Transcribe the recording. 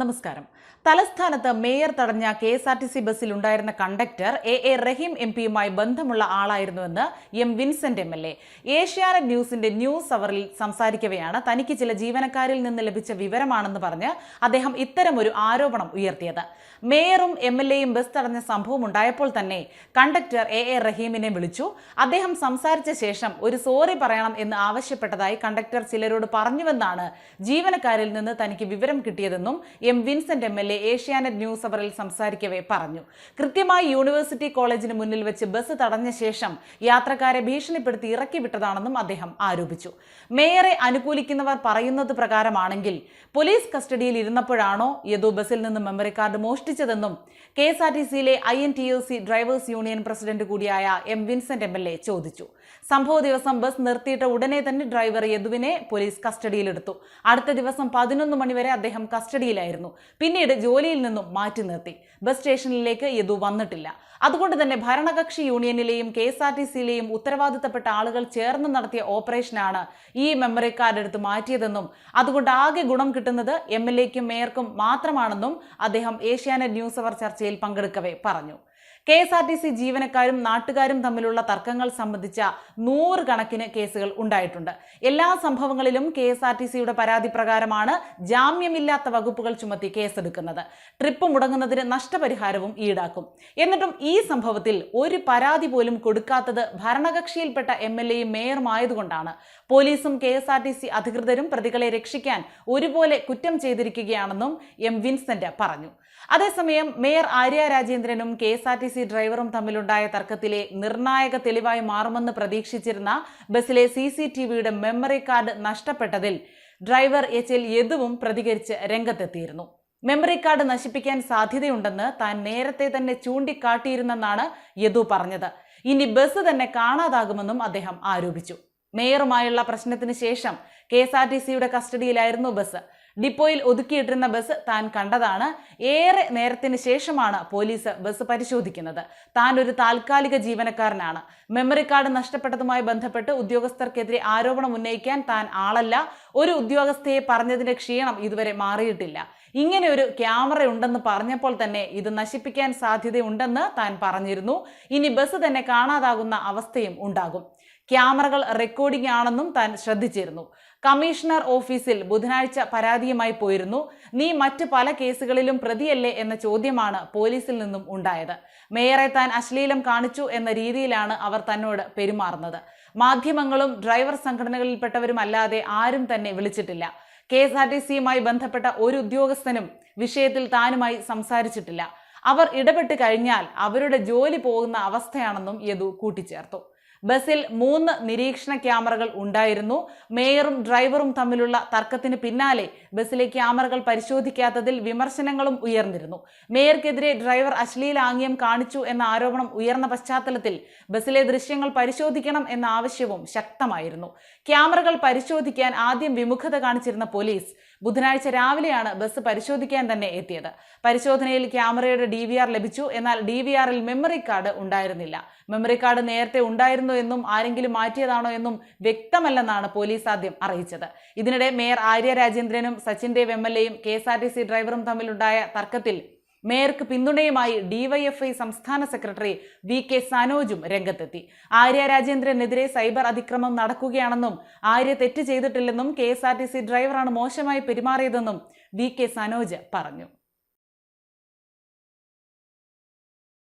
നമസ്കാരം. തലസ്ഥാനത്ത് മേയർ തടഞ്ഞ K S R T C ബസ്സിൽ ഉണ്ടായിരുന്ന conductor A A Rahim M പിയുമായി ബന്ധമുള്ള ആളായിരുന്നുവെന്ന് M Vincent M L A. Asianet ന്യൂസിന്റെ ന്യൂസ് അവറിൽ സംസാരിക്കവെയാണ്. തനിക്ക് ചില ജീവനക്കാരിൽ നിന്ന് ലഭിച്ച വിവരമാണെന്ന് പറഞ്ഞ് അദ്ദേഹം ഇത്തരമൊരു ആരോപണം ഉയർത്തിയത്. മേയറും എം എൽ എയും ബസ് തടഞ്ഞ സംഭവം ഉണ്ടായപ്പോൾ തന്നെ കണ്ടക്ടർ എ എ റഹീമിനെ വിളിച്ചു. അദ്ദേഹം സംസാരിച്ച ശേഷം ഒരു സോറി പറയണം എന്ന് ആവശ്യപ്പെട്ടതായി കണ്ടക്ടർ ചിലരോട് പറഞ്ഞുവെന്നാണ് ജീവനക്കാരിൽ നിന്ന് തനിക്ക് വിവരം കിട്ടിയതെന്നും M Vincent M L A Asianet news അവറിൽ സംസാരിക്കവേ പറഞ്ഞു. കൃത്യമായി യൂണിവേഴ്സിറ്റി കോളേജിന് മുന്നിൽ വെച്ച് ബസ് തടഞ്ഞ ശേഷം യാത്രക്കാരെ ഭീഷണിപ്പെടുത്തി ഇറക്കി വിട്ടതാണെന്നും അദ്ദേഹം ആരോപിച്ചു. മേയറെ അനുകൂലിക്കുന്നവർ പറയുന്നത് പ്രകാരമാണെങ്കിൽ പോലീസ് കസ്റ്റഡിയിൽ ഇരുന്നപ്പോഴാണോ യദു ബസ്സിൽ നിന്ന് മെമ്മറി കാർഡ് മോഷ്ടിച്ചതെന്നും കെ എസ് ആർ ടി സിയിലെ I N T U C drivers union president കൂടിയായ M Vincent M L A ചോദിച്ചു. സംഭവ ദിവസം ബസ് നിർത്തിയിട്ട ഉടനെ തന്നെ ഡ്രൈവർ യദുവിനെ പോലീസ് കസ്റ്റഡിയിലെടുത്തു. അടുത്ത ദിവസം പതിനൊന്ന് മണിവരെ അദ്ദേഹം കസ്റ്റഡിയിലായിരുന്നു. പിന്നീട് ജോലിയിൽ നിന്നും മാറ്റി നിർത്തി. ബസ് സ്റ്റേഷനിലേക്ക് യദു വന്നിട്ടില്ല. അതുകൊണ്ട് തന്നെ ഭരണകക്ഷി യൂണിയനിലെയും കെ എസ് ആർ ടി സിയിലെയും ഉത്തരവാദിത്തപ്പെട്ട ആളുകൾ ചേർന്ന് നടത്തിയ ഓപ്പറേഷനാണ് ഈ മെമ്മറി കാർഡ് എടുത്ത് മാറ്റിയതെന്നും അതുകൊണ്ട് ആകെ ഗുണം കിട്ടുന്നത് എം എൽ എക്കും മേയർക്കും മാത്രമാണെന്നും അദ്ദേഹം ഏഷ്യാനെറ്റ് ന്യൂസ് അവർ ചർച്ചയിൽ പങ്കെടുക്കവേ പറഞ്ഞു. K S R T C ജീവനക്കാരും നാട്ടുകാരും തമ്മിലുള്ള തർക്കങ്ങൾ സംബന്ധിച്ച നൂറുകണക്കിന് കേസുകൾ ഉണ്ടായിട്ടുണ്ട്. എല്ലാ സംഭവങ്ങളിലും കെ എസ് ആർ ടി സിയുടെ പരാതി പ്രകാരമാണ് ജാമ്യമില്ലാത്ത വകുപ്പുകൾ ചുമത്തി കേസെടുക്കുന്നത്. ട്രിപ്പ് മുടങ്ങുന്നതിന് നഷ്ടപരിഹാരവും ഈടാക്കും. എന്നിട്ടും ഈ സംഭവത്തിൽ ഒരു പരാതി പോലും കൊടുക്കാത്തത് ഭരണകക്ഷിയിൽപ്പെട്ട എം എൽ എയും മേയറുമായതുകൊണ്ടാണ്. പോലീസും K S R T C അധികൃതരും പ്രതികളെ രക്ഷിക്കാൻ ഒരുപോലെ കുറ്റം ചെയ്തിരിക്കുകയാണെന്നും എം വിൻസെന്റ് പറഞ്ഞു. അതേസമയം mayor Arya രാജേന്ദ്രനും K S R T C ഡ്രൈവറും തമ്മിലുണ്ടായ തർക്കത്തിലെ നിർണായക തെളിവായി മാറുമെന്ന് പ്രതീക്ഷിച്ചിരുന്ന ബസ്സിലെ സി സി ടി വിയുടെ മെമ്മറി കാർഡ് നഷ്ടപ്പെട്ടതിൽ ഡ്രൈവർ എച്ച് എൽ യദുവും പ്രതികരിച്ച് രംഗത്തെത്തിയിരുന്നു. മെമ്മറി കാർഡ് നശിപ്പിക്കാൻ സാധ്യതയുണ്ടെന്ന് താൻ നേരത്തെ തന്നെ ചൂണ്ടിക്കാട്ടിയിരുന്നെന്നാണ് യദു പറഞ്ഞത്. ഇനി ബസ് തന്നെ കാണാതാകുമെന്നും അദ്ദേഹം ആരോപിച്ചു. മേയറുമായുള്ള പ്രശ്നത്തിന് ശേഷം കെ എസ് ആർ ടി സിയുടെ കസ്റ്റഡിയിലായിരുന്നു ബസ്. ഡിപ്പോയിൽ ഒതുക്കിയിട്ടിരുന്ന ബസ് താൻ കണ്ടതാണ്. ഏറെ നേരത്തിന് ശേഷമാണ് പോലീസ് ബസ് പരിശോധിക്കുന്നത്. താൻ ഒരു താൽക്കാലിക ജീവനക്കാരനാണ്. മെമ്മറി കാർഡ് നഷ്ടപ്പെട്ടതുമായി ബന്ധപ്പെട്ട് ഉദ്യോഗസ്ഥർക്കെതിരെ ആരോപണം ഉന്നയിക്കാൻ താൻ ആളല്ല. ഒരു ഉദ്യോഗസ്ഥയെ പറഞ്ഞതിന്റെ ക്ഷീണം ഇതുവരെ മാറിയിട്ടില്ല. ഇങ്ങനെ ഒരു ക്യാമറ ഉണ്ടെന്ന് പറഞ്ഞപ്പോൾ തന്നെ ഇത് നശിപ്പിക്കാൻ സാധ്യതയുണ്ടെന്ന് താൻ പറഞ്ഞിരുന്നു. ഇനി ബസ് തന്നെ കാണാതാകുന്ന അവസ്ഥയും ഉണ്ടാകും. ക്യാമറകൾ റെക്കോർഡിംഗ് ആണെന്നും താൻ ശ്രദ്ധിച്ചിരുന്നു. കമ്മീഷണർ ഓഫീസിൽ ബുധനാഴ്ച പരാതിയുമായി പോയിരുന്നു. നീ മറ്റ് പല കേസുകളിലും പ്രതിയല്ലേ? എന്ന ചോദ്യമാണ് പോലീസിൽ നിന്നും ഉണ്ടായത്. മേയറെ താൻ അശ്ലീലം കാണിച്ചു എന്ന രീതിയിലാണ് അവർ തന്നോട് പെരുമാറുന്നത്. മാധ്യമങ്ങളും ഡ്രൈവർ സംഘടനകളിൽപ്പെട്ടവരും അല്ലാതെ ആരും തന്നെ വിളിച്ചിട്ടില്ല. കെ എസ് ആർ ടി സിയുമായി ബന്ധപ്പെട്ട ഒരു ഉദ്യോഗസ്ഥനും വിഷയത്തിൽ താനുമായി സംസാരിച്ചിട്ടില്ല. അവർ ഇടപെട്ട് കഴിഞ്ഞാൽ അവരുടെ ജോലി പോകുന്ന അവസ്ഥയാണെന്നും യദു കൂട്ടിച്ചേർത്തു. ബസ്സിൽ മൂന്ന് നിരീക്ഷണ ക്യാമറകൾ ഉണ്ടായിരുന്നു. മേയറും ഡ്രൈവറും തമ്മിലുള്ള തർക്കത്തിന് പിന്നാലെ ബസ്സിലെ ക്യാമറകൾ പരിശോധിക്കാത്തതിൽ വിമർശനങ്ങളും ഉയർന്നിരുന്നു. മേയർക്കെതിരെ ഡ്രൈവർ അശ്ലീലാംഗ്യം കാണിച്ചു എന്ന ആരോപണം ഉയർന്ന പശ്ചാത്തലത്തിൽ ബസ്സിലെ ദൃശ്യങ്ങൾ പരിശോധിക്കണം എന്ന ആവശ്യവും ശക്തമായിരുന്നു. ക്യാമറകൾ പരിശോധിക്കാൻ ആദ്യം വിമുഖത കാണിച്ചിരുന്ന പോലീസ് ബുധനാഴ്ച രാവിലെയാണ് ബസ് പരിശോധിക്കാൻ തന്നെ എത്തിയത്. പരിശോധനയിൽ ക്യാമറയുടെ ഡി ലഭിച്ചു. എന്നാൽ ഡി മെമ്മറി കാർഡ് ഉണ്ടായിരുന്നില്ല. മെമ്മറി കാർഡ് നേരത്തെ ഉണ്ടായിരുന്നു എന്നും ആരെങ്കിലും മാറ്റിയതാണോ എന്നും വ്യക്തമല്ലെന്നാണ് പോലീസ് ആദ്യം അറിയിച്ചത്. ഇതിനിടെ മേയർ ആര്യ രാജേന്ദ്രനും സച്ചിൻ ദേവ് എം എൽ എയും K S R T C ഡ്രൈവറും തമ്മിലുണ്ടായ തർക്കത്തിൽ മേയർക്ക് പിന്തുണയുമായി ഡിവൈഎഫ്ഐ സംസ്ഥാന സെക്രട്ടറി വി കെ സനോജും രംഗത്തെത്തി. ആര്യ രാജേന്ദ്രനെതിരെ സൈബർ അതിക്രമം നടക്കുകയാണെന്നും ആര്യ തെറ്റ് ചെയ്തിട്ടില്ലെന്നും K S R T C ഡ്രൈവറാണ് മോശമായി പെരുമാറിയതെന്നും വി കെ സനോജ് പറഞ്ഞു.